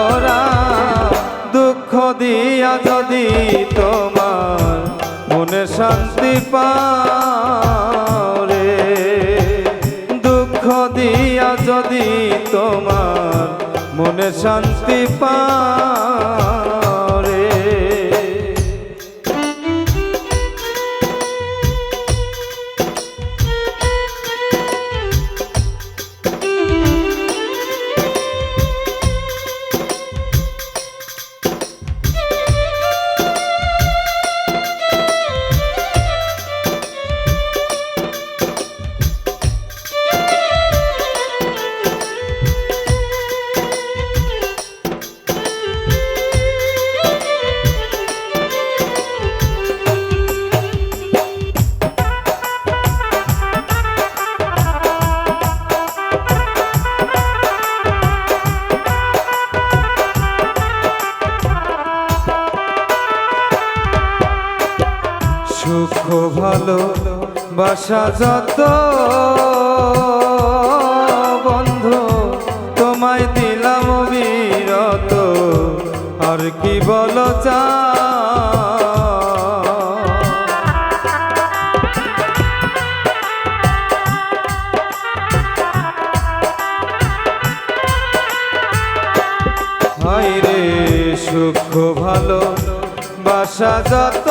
চালাও দুঃখ দিয়া যদি তোমার মনে শান্তি পে দুঃখ দিয়া যদি তোমার মনে শান্তি পাও বাসা যত বন্ধু, তোমায় দিলাম বিরত আর কি বলো চা? রে, সুখ ভালো বাসা যত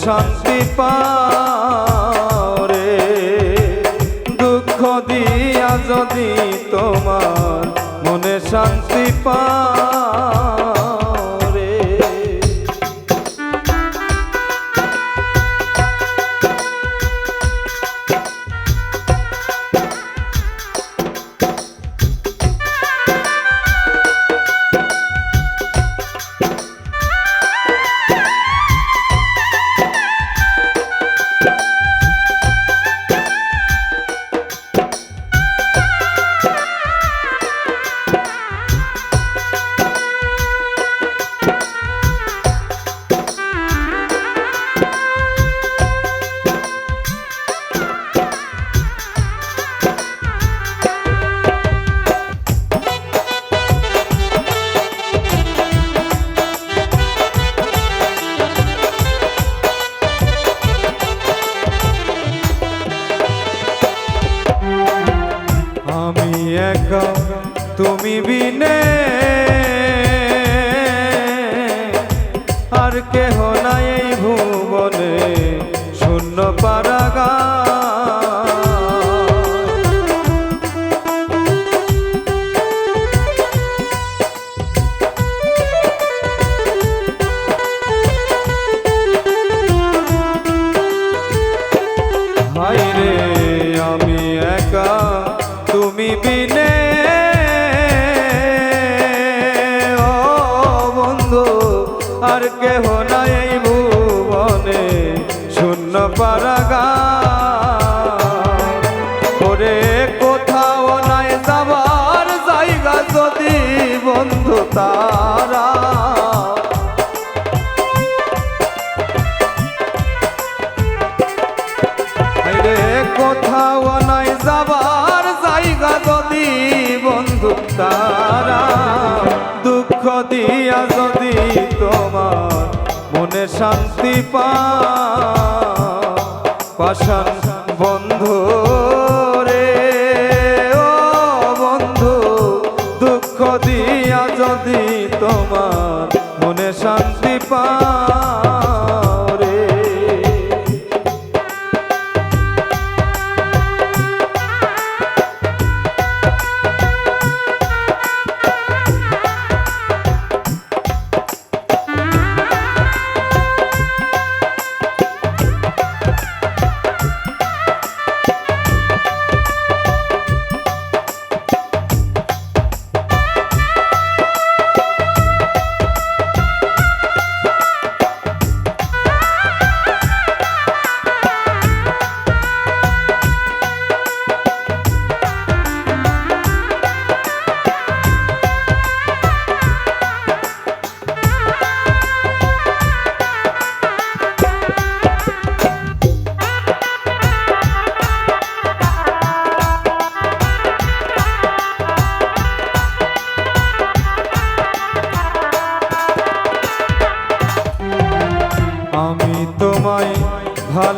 শান্তি পারে দুঃখ দিয়া যদি তোমার মনে শান্তি পাও বিনে আর কেহ নাই ভুবনে শূন্য পারাগা নাই যদি বন্ধু তারা। নাই যদি বন্ধু তারা। দুঃখ দিয়া যদি তোমার মনে শান্তি পা পাশান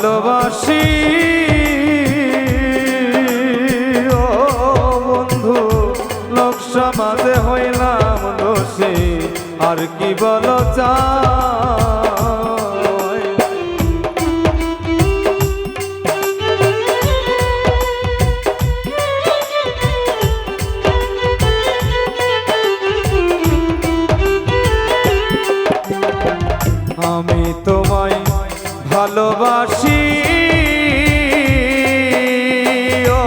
ভালোবাসি। ও বন্ধু লোক হইলাম দোষী। আর কি বল চাই? ভালোবাসি। ও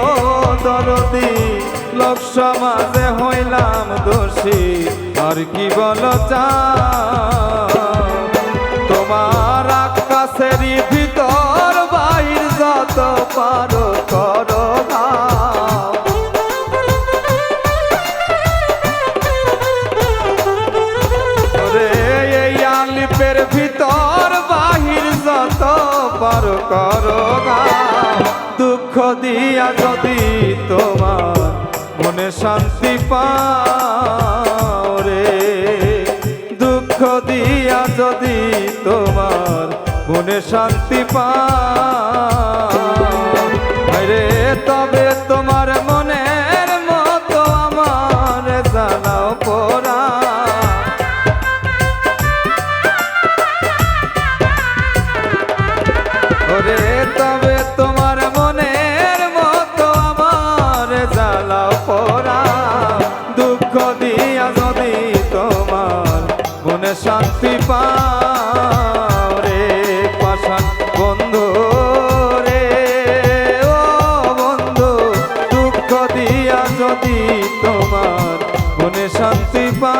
দরদি, লোক সমাজে হইলাম দোষী। আর কি বল তোমার আকাশের ভিতর বাহির যত পারো। দিয়া যদি তোমার মনে শান্তি পাও রে দুঃখ দিয়া যদি তোমার মনে শান্তি পাও শান্তি পা